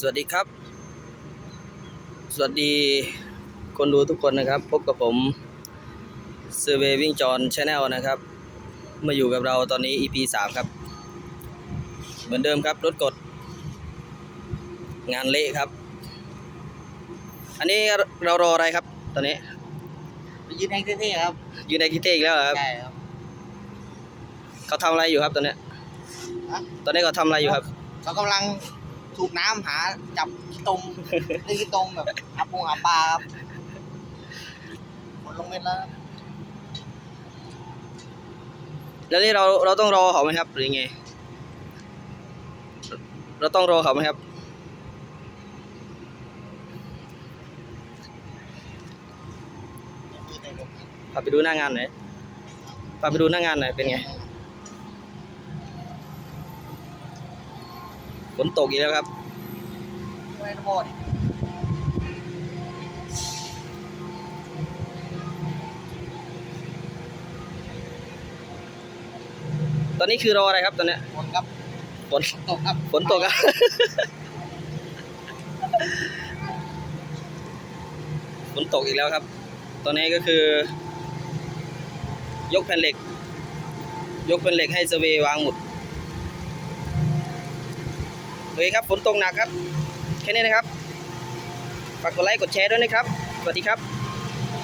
สวัสดีครับ สวัสดีคนดูทุกคนนะครับ พบกับผมเซเววิ่งจอนชาแนลนะครับ มาอยู่กับเราตอนนี้ EP 3ครับ เหมือนเดิมครับรถกด งานเละครับ อันนี้เรารออะไรครับ ตอนนี้ไปยืนแอคเท่ๆครับอยู่ในคิเต้อีกแล้วเหรอครับใช่ครับเขาทำอะไรอยู่ครับตอนเนี้ยฮะตอนนี้เขาทำอะไรอยู่ครับเขากำลัง ถูกน้ำหาจับขี้ตมเล่นขี้ตมแบบหาปูหาปลาครับหมดลงเม็ดแล้วครับแล้วนี่เราเราต้องรอเขาไหมครับ หรือยังไง เราต้องรอเขาไหมครับ พาไปดูหน้างานหน่อยพาไปดูหน้างานหน่อยเป็นไง ฝนตกอีกแล้วครับไม่ได้โทษตอนนี้คือรออะไรครับตอนเนี้ยฝนครับฝนตกครับฝนตกครับฝนตกอีกแล้วครับ ตอนนี้ก็คือ ยกแผ่นเหล็ก ยกแผ่นเหล็กให้เซเวย์วางหมุด โอเคครับฝนตกหนักครับ แค่นี้นะครับ ฝากกดไลค์กดแชร์ด้วยนะครับ สวัสดีครับ